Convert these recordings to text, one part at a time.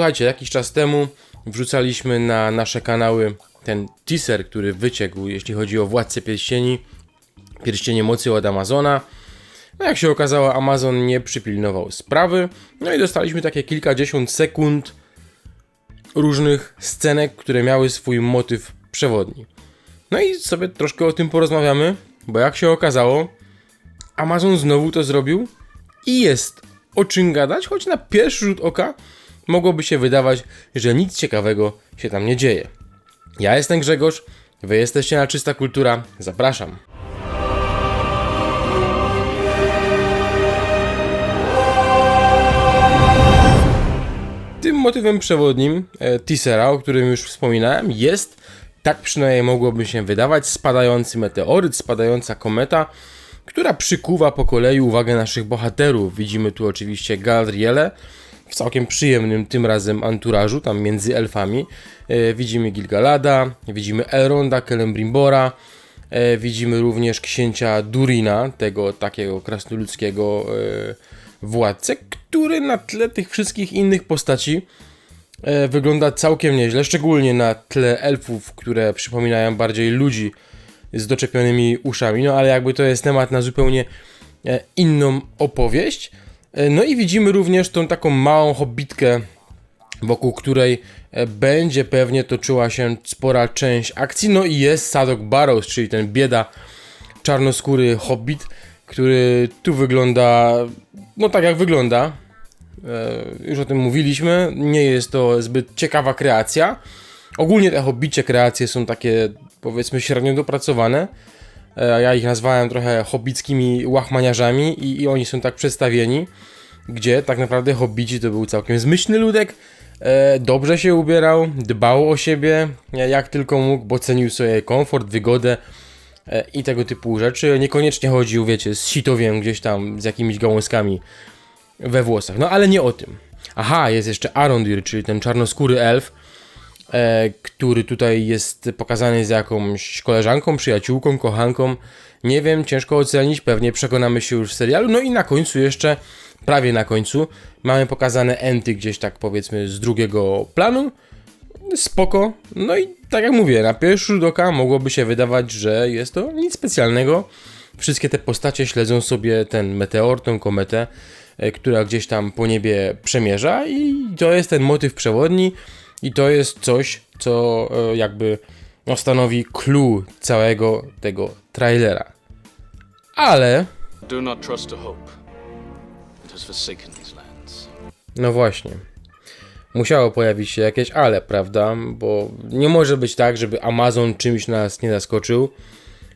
Słuchajcie, jakiś czas temu wrzucaliśmy na nasze kanały ten teaser, który wyciekł, jeśli chodzi o Władcę Pierścieni, Pierścienie Mocy od Amazona. No jak się okazało, Amazon nie przypilnował sprawy, no i dostaliśmy takie kilkadziesiąt sekund różnych scenek, które miały swój motyw przewodni. No i sobie troszkę o tym porozmawiamy, bo jak się okazało, Amazon znowu to zrobił i jest o czym gadać, choć na pierwszy rzut oka mogłoby się wydawać, że nic ciekawego się tam nie dzieje. Ja jestem Grzegorz, wy jesteście na Czysta Kultura, zapraszam. Tym motywem przewodnim e, o którym już wspominałem, jest, tak przynajmniej mogłoby się wydawać, spadający meteoryt, spadająca kometa, która przykuwa po kolei uwagę naszych bohaterów. Widzimy tu oczywiście Galadrielę w całkiem przyjemnym tym razem anturażu, tam między elfami. E, widzimy Gilgalada, widzimy Elronda, Celembrimbora, e, widzimy również księcia Durina, tego takiego krasnoludzkiego e, władcę, który na tle tych wszystkich innych postaci wygląda całkiem nieźle, szczególnie na tle elfów, które przypominają bardziej ludzi z doczepionymi uszami, no ale jakby to jest temat na zupełnie inną opowieść. E, No i widzimy również tą taką małą hobbitkę, wokół której e, będzie pewnie toczyła się spora część akcji. No i jest Sadok Barrows, czyli ten bieda czarnoskóry hobbit, który tu wygląda, no tak jak wygląda. E, Już o tym mówiliśmy. Nie jest to zbyt ciekawa kreacja. Ogólnie te hobbicie kreacje są takie, powiedzmy, średnio dopracowane. E, Ja ich nazwałem trochę hobbickimi łachmaniarzami i, i oni są tak przedstawieni, gdzie tak naprawdę hobbici to był całkiem zmyślny ludek, e, dobrze się ubierał, dbał o siebie e, jak tylko mógł, bo cenił sobie komfort, wygodę i tego typu rzeczy. Niekoniecznie chodził, wiecie, z sitowiem gdzieś tam, z jakimiś gałązkami we włosach. No ale nie o tym. Aha, jest jeszcze Arondir, czyli ten czarnoskóry elf, który tutaj jest pokazany z jakąś koleżanką, przyjaciółką, kochanką. Nie wiem, ciężko ocenić, pewnie przekonamy się już w serialu. No i na końcu jeszcze, prawie na końcu, mamy pokazane enty gdzieś tak powiedzmy z drugiego planu. Spoko. No i tak jak mówię, na pierwszy rzut oka mogłoby się wydawać, że jest to nic specjalnego. Wszystkie te postacie śledzą sobie ten meteor, tą kometę, e, która gdzieś tam po niebie przemierza i to jest ten motyw przewodni i to jest coś, co e, jakby no, stanowi clue całego tego trailera. Ale, no właśnie, musiało pojawić się jakieś ale, prawda? Bo nie może być tak, żeby Amazon czymś nas nie zaskoczył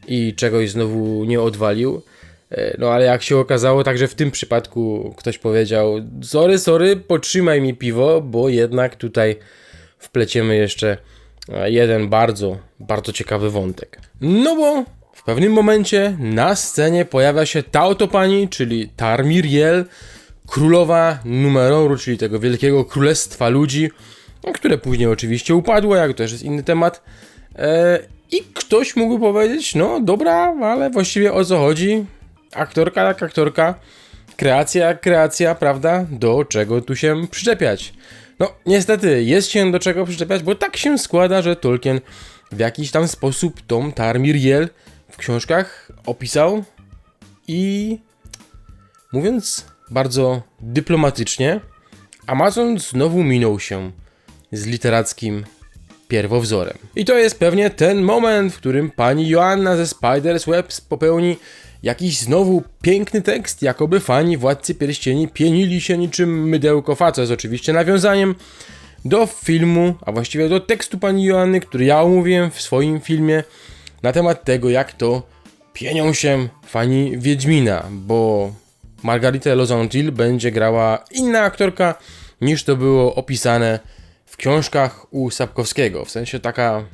i czegoś znowu nie odwalił. E, No ale jak się okazało, także w tym przypadku ktoś powiedział: Sorry, sorry, potrzymaj mi piwo, bo jednak tutaj wpleciemy jeszcze e, jeden bardzo, bardzo ciekawy wątek. No bo w pewnym momencie na scenie pojawia się ta oto pani, czyli Tarmiriel, królowa Numeroru, czyli tego wielkiego królestwa ludzi, które później oczywiście upadło, jak to też jest inny temat. E, I ktoś mógł powiedzieć, no dobra, ale właściwie o co chodzi? Aktorka jak aktorka, kreacja jak kreacja, prawda? Do czego tu się przyczepiać? No, niestety, jest się do czego przyczepiać, bo tak się składa, że Tolkien w jakiś tam sposób tą Tarmiriel w książkach opisał i mówiąc bardzo dyplomatycznie, Amazon znowu minął się z literackim pierwowzorem. I to jest pewnie ten moment, w którym pani Joanna ze Spider's Webs popełni jakiś znowu piękny tekst, jakoby fani Władcy Pierścieni pienili się niczym mydełko faca, jest oczywiście nawiązaniem do filmu, a właściwie do tekstu pani Joanny, który ja omówiłem w swoim filmie na temat tego, jak to pienią się fani Wiedźmina, bo Margarita Lozantil będzie grała inna aktorka niż to było opisane w książkach u Sapkowskiego, w sensie taka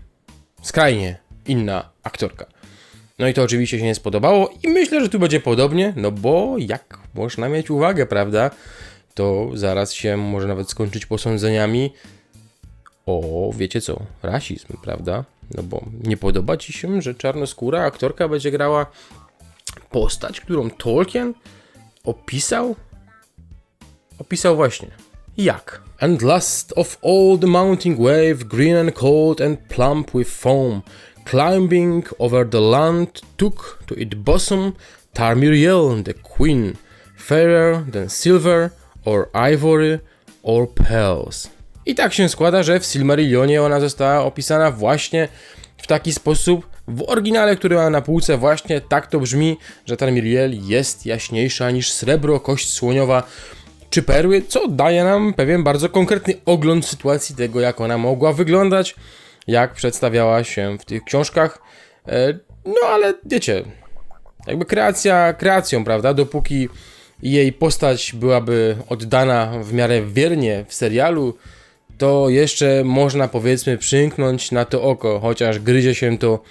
skrajnie inna aktorka. No i to oczywiście się nie spodobało i myślę, że tu będzie podobnie, no bo jak można mieć uwagę, prawda, to zaraz się może nawet skończyć posądzeniami o, wiecie co, rasizm, prawda? No bo nie podoba ci się, że czarnoskóra aktorka będzie grała postać, którą Tolkien opisał? Opisał właśnie. Jak? And last of all the mounting wave, green and cold and plump with foam, climbing over the land, took to its bosom Tarmiriel, the queen, fairer than silver, or ivory, or pearls. I tak się składa, że w Silmarillionie ona została opisana właśnie w taki sposób. W oryginale, który mam na półce, właśnie tak to brzmi, że Tarmiriel jest jaśniejsza niż srebro, kość słoniowa czy perły, co daje nam pewien bardzo konkretny ogląd sytuacji tego, jak ona mogła wyglądać, jak przedstawiała się w tych książkach. E, No ale wiecie, jakby kreacja kreacją, prawda? Dopóki jej postać byłaby oddana w miarę wiernie w serialu, to jeszcze można powiedzmy przymknąć na to oko, chociaż gryzie się to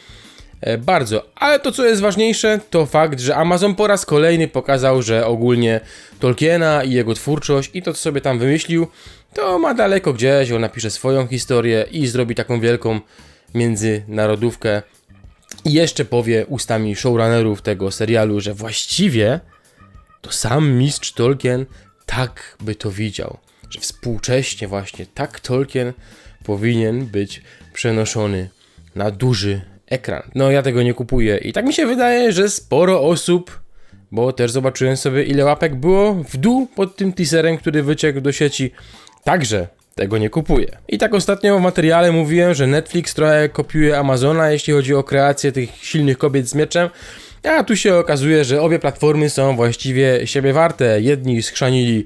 e, bardzo. Ale to co jest ważniejsze, to fakt, że Amazon po raz kolejny pokazał, że ogólnie Tolkiena i jego twórczość i to co sobie tam wymyślił, to ma daleko gdzieś, on napisze swoją historię i zrobi taką wielką międzynarodówkę i jeszcze powie ustami showrunnerów tego serialu, że właściwie to sam mistrz Tolkien tak by to widział. Że współcześnie właśnie tak Tolkien powinien być przenoszony na duży ekran. No ja tego nie kupuję i tak mi się wydaje, że sporo osób, bo też zobaczyłem sobie ile łapek było w dół pod tym teaserem, który wyciekł do sieci, także tego nie kupuję. I tak ostatnio w materiale mówiłem, że Netflix trochę kopiuje Amazona, jeśli chodzi o kreację tych silnych kobiet z mieczem. A tu się okazuje, że obie platformy są właściwie siebie warte. Jedni schrzanili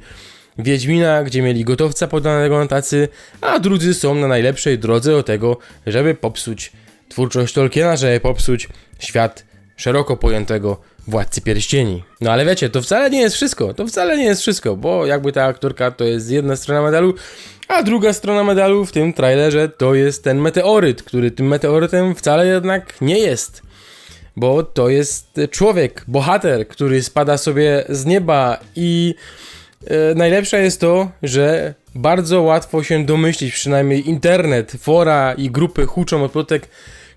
Wiedźmina, gdzie mieli gotowca podanego na tacy, a drudzy są na najlepszej drodze do tego, żeby popsuć twórczość Tolkiena, żeby popsuć świat szeroko pojętego Władcy Pierścieni. No ale wiecie, to wcale nie jest wszystko, to wcale nie jest wszystko, bo jakby ta aktorka to jest jedna strona medalu, a druga strona medalu w tym trailerze to jest ten meteoryt, który tym meteorytem wcale jednak nie jest bo to jest człowiek, bohater, który spada sobie z nieba i e, najlepsze jest to, że bardzo łatwo się domyślić, przynajmniej internet, fora i grupy huczą od plotek,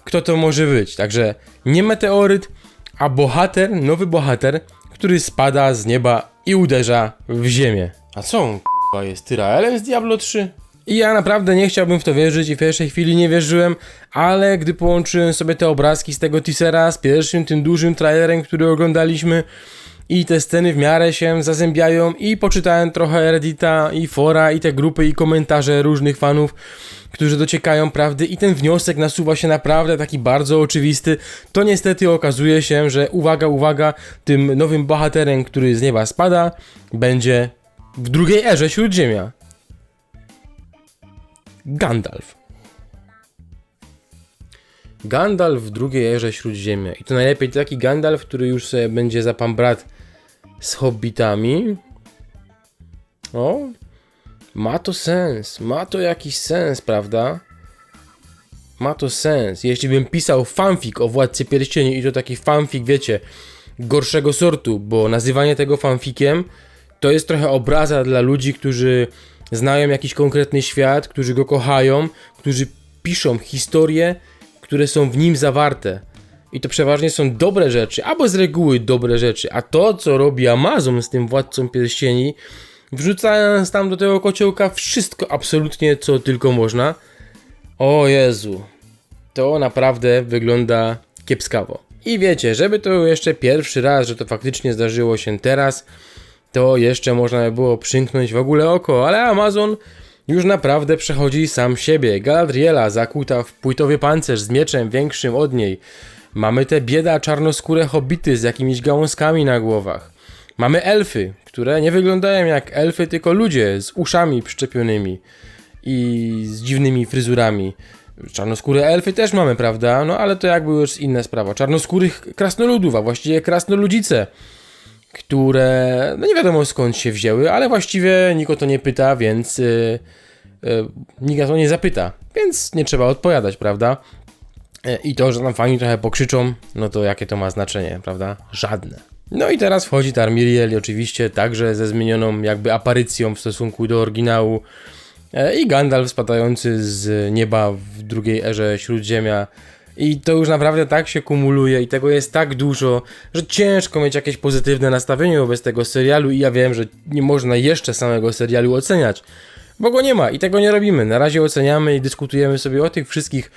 kto to może być. Także nie meteoryt, a bohater, nowy bohater, który spada z nieba i uderza w ziemię. A co on k***a, jest Tyraelem z Diablo 3? I ja naprawdę nie chciałbym w to wierzyć i w pierwszej chwili nie wierzyłem, ale gdy połączyłem sobie te obrazki z tego teasera z pierwszym, tym dużym trailerem, który oglądaliśmy i te sceny w miarę się zazębiają i poczytałem trochę Reddita i fora i te grupy i komentarze różnych fanów, którzy dociekają prawdy i ten wniosek nasuwa się naprawdę taki bardzo oczywisty, to niestety okazuje się, że uwaga, uwaga, tym nowym bohaterem, który z nieba spada, będzie w drugiej erze Śródziemia. Gandalf. Gandalf w drugiej erze Śródziemia. I to najlepiej taki Gandalf, który już sobie będzie za pan brat z hobbitami. O, ma to sens, ma to jakiś sens, prawda? Ma to sens. Jeśli bym pisał fanfic o Władcy Pierścieni i to taki fanfic, wiecie, gorszego sortu, bo nazywanie tego fanfikiem to jest trochę obraza dla ludzi, którzy znają jakiś konkretny świat, którzy go kochają, którzy piszą historie, które są w nim zawarte. I to przeważnie są dobre rzeczy, albo z reguły dobre rzeczy. A to, co robi Amazon z tym Władcą Pierścieni, wrzucając tam do tego kociołka wszystko absolutnie, co tylko można. O Jezu, to naprawdę wygląda kiepskawo. I wiecie, żeby to jeszcze pierwszy raz, że to faktycznie zdarzyło się teraz, to jeszcze można by było przymknąć w ogóle oko, ale Amazon już naprawdę przechodzi sam siebie. Galadriela zakuta w płytowy pancerz z mieczem większym od niej. Mamy te bieda czarnoskóre hobbity z jakimiś gałązkami na głowach. Mamy elfy, które nie wyglądają jak elfy, tylko ludzie z uszami przyczepionymi i z dziwnymi fryzurami. Czarnoskóre elfy też mamy, prawda? No ale to jakby już inna sprawa. Czarnoskórych krasnoludów, a właściwie krasnoludzice które no nie wiadomo skąd się wzięły, ale właściwie nikt o to nie pyta, więc yy, yy, nikt o to nie zapyta, więc nie trzeba odpowiadać, prawda? Yy, I to, że tam fani trochę pokrzyczą, no to jakie to ma znaczenie, prawda? Żadne. No i teraz wchodzi Tarmiriel oczywiście także ze zmienioną jakby aparycją w stosunku do oryginału e, i Gandalf spadający z nieba w drugiej erze Śródziemia i to już naprawdę tak się kumuluje i tego jest tak dużo, że ciężko mieć jakieś pozytywne nastawienie wobec tego serialu i ja wiem, że nie można jeszcze samego serialu oceniać, bo go nie ma i tego nie robimy. Na razie oceniamy i dyskutujemy sobie o tych wszystkich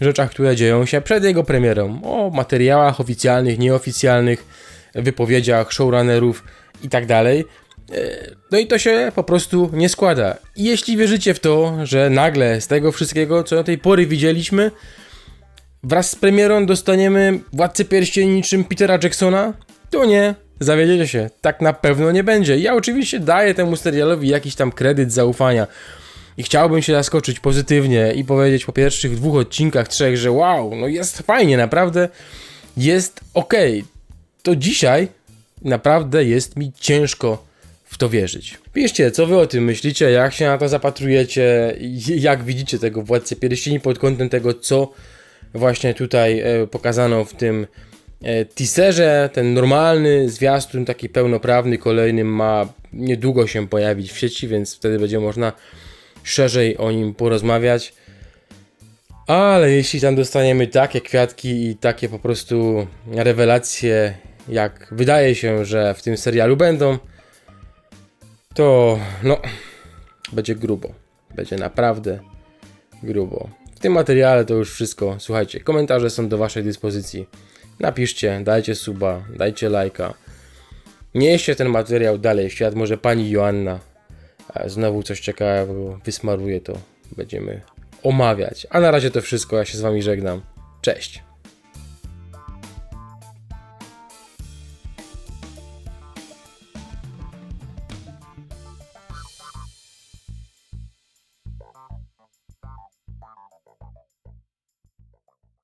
rzeczach, które dzieją się przed jego premierą. O materiałach oficjalnych, nieoficjalnych, wypowiedziach showrunnerów i tak dalej. E, No i to się po prostu nie składa. I jeśli wierzycie w to, że nagle z tego wszystkiego, co do tej pory widzieliśmy, wraz z premierą dostaniemy Władcę Pierścieni niczym Petera Jacksona, to nie, zawiedziecie się. Tak na pewno nie będzie. Ja oczywiście daję temu serialowi jakiś tam kredyt zaufania i chciałbym się zaskoczyć pozytywnie i powiedzieć po pierwszych dwóch odcinkach, trzech, że wow, no jest fajnie, naprawdę jest okej. To dzisiaj naprawdę jest mi ciężko w to wierzyć. Piszcie, co wy o tym myślicie, jak się na to zapatrujecie, jak widzicie tego Władcę Pierścieni pod kątem tego, co właśnie tutaj e, pokazano w tym teaserze. Ten normalny zwiastun, taki pełnoprawny, kolejny ma niedługo się pojawić w sieci, więc wtedy będzie można szerzej o nim porozmawiać. Ale jeśli tam dostaniemy takie kwiatki i takie po prostu rewelacje, jak wydaje się, że w tym serialu będą, to no, będzie grubo. Będzie naprawdę grubo. W tym materiale to już wszystko. Słuchajcie, komentarze są do Waszej dyspozycji. Napiszcie, dajcie suba, dajcie lajka. Nieście ten materiał dalej w świat. Może pani Joanna e, znowu coś ciekawego wysmaruje, to będziemy omawiać. A na razie to wszystko. Ja się z Wami żegnam. Cześć.